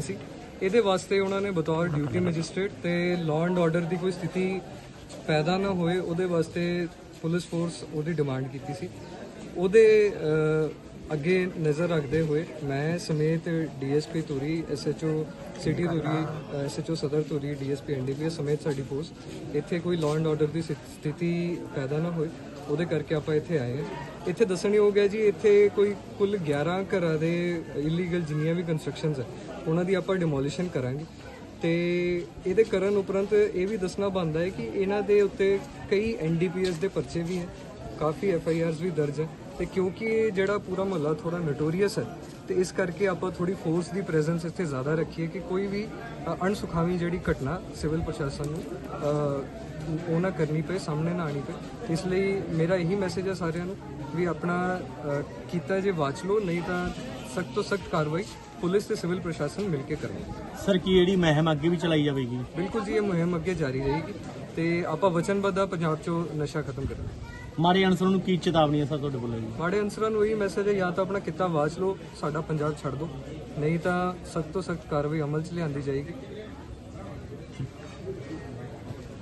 ਸੀ। ਇਹਦੇ ਵਾਸਤੇ ਉਹਨਾਂ ਨੇ ਬਤੌਰ ਡਿਊਟੀ ਮੈਜਿਸਟ੍ਰੇਟ ਤੇ ਲਾਅ ਐਂਡ ਆਰਡਰ ਦੀ ਕੋਈ ਸਥਿਤੀ ਪੈਦਾ ਨਾ ਹੋਏ, ਉਹਦੇ ਵਾਸਤੇ ਪੁਲਿਸ ਫੋਰਸ ਉਹਦੀ ਡਿਮਾਂਡ ਕੀਤੀ ਸੀ। ਉਹਦੇ ਅੱਗੇ ਨਜ਼ਰ ਰੱਖਦੇ ਹੋਏ ਮੈਂ ਸਮੇਤ DSP Dhuri SHO city Dhuri SHO ਸਦਰ ਧੂਰੀ ਡੀਐਸਪੀ ਐਨਡੀਪੀਐਸ ਸਮੇਤ ਸਾਡੀ ਫੋਰਸ ਇੱਥੇ ਕੋਈ ਲਾਅ ਐਂਡ ਆਰਡਰ ਦੀ ਸਥਿ- ਸਥਿਤੀ ਪੈਦਾ ਨਾ ਹੋਏ। ਉਹਦੇ ਕਰਕੇ ਆਪਾਂ ਇੱਥੇ ਆਏ ਹਾਂ। ਇੱਥੇ ਦੱਸਣਯੋਗ ਹੈ ਜੀ, ਇੱਥੇ ਕੋਈ ਕੁੱਲ 11 ਘਰਾਂ ਦੇ ਇਲੀਗਲ ਜਿੰਨੀਆਂ ਵੀ ਕੰਸਟਰਕਸ਼ਨਸ ਹੈ, ਉਹਨਾਂ ਦੀ ਆਪਾਂ ਡਿਮੋਲੀਸ਼ਨ ਕਰਾਂਗੇ। ਤੇ ਇਹਦੇ ਕਰਨ ਉਪਰੰਤ ਇਹ ਵੀ ਦੱਸਣਾ ਬਣਦਾ ਹੈ ਕਿ ਇਹਨਾਂ ਦੇ ਉੱਤੇ ਕਈ ਐਨਡੀਪੀਐਸ ਦੇ ਪਰਚੇ ਵੀ ਹੈ, ਕਾਫੀ ਐਫਆਈਆਰਸ ਵੀ ਦਰਜ ਹੈ। ਤੇ ਕਿਉਂਕਿ ਇਹ ਜਿਹੜਾ ਪੂਰਾ ਮਹੱਲਾ ਥੋੜਾ ਨੋਟੋਰੀਅਸ ਹੈ ਤੇ ਇਸ ਕਰਕੇ ਆਪਾਂ ਥੋੜੀ ਫੋਰਸ ਦੀ ਪ੍ਰੈਜ਼ੈਂਸ ਇੱਥੇ ਜ਼ਿਆਦਾ ਰੱਖੀਏ ਕਿ ਕੋਈ ਵੀ ਅਣਸੁਖਾਵੀ ਜਿਹੜੀ ਘਟਨਾ ਸਿਵਲ ਪ੍ਰਸ਼ਾਸਨ ਨੂੰ ਉਹ ਨਾ ਕਰਨੀ ਪਏ ਸਾਹਮਣੇ ਨਾ ਆਣੀ ਪਏ। ਇਸ ਲਈ ਮੇਰਾ ਇਹੀ ਮੈਸੇਜ ਹੈ ਸਾਰਿਆਂ ਨੂੰ ਵੀ ਆਪਣਾ ਕੀਤਾ ਜੇ ਵਾਚ ਲਓ ਨਹੀਂ ਤਾਂ ਸਖਤ ਤੋਂ ਸਖਤ ਕਾਰਵਾਈ ਪੁਲਿਸ ਤੇ ਸਿਵਲ ਪ੍ਰਸ਼ਾਸਨ ਮਿਲ ਕੇ ਕਰਨਗੇ। ਸਰ ਕੀ ਜਿਹੜੀ ਮਹਿਮ ਅੱਗੇ ਵੀ ਚਲਾਈ ਜਾਵੇਗੀ? ਬਿਲਕੁਲ ਜੀ ਇਹ ਮੁਹਿੰਮ ਅੱਗੇ ਜਾਰੀ ਰਹੇਗੀ। ਤੇ ਆਪਾਂ ਵਚਨਬੱਧ ਆ ਪੰਜਾਬ 'ਚੋਂ ਨਸ਼ਾ ਖਤਮ ਕਰਨ ਮਾਰੇ ਅਨਸਰਾਂ ਨੂੰ ਕੀ ਚੇਤਾਵਨੀ ਹੈ ਸਰ ਤੁਹਾਡੇ ਵੱਲੋਂ ਜੀ? ਮਾੜੇ ਅਨਸਰਾਂ ਨੂੰ ਇਹੀ ਮੈਸੇਜ ਹੈ ਜਾਂ ਤਾਂ ਆਪਣਾ ਕਿੱਤਾ ਵਾਚ ਲਓ ਸਾਡਾ ਪੰਜਾਬ ਛੱਡ ਦਿਓ। ਨਹੀਂ ਤਾਂ ਸਖਤ ਤੋਂ ਸਖਤ ਕਾਰਵਾਈ ਅਮਲ 'ਚ ਲਿਆਂਦੀ ਜਾਏਗੀ।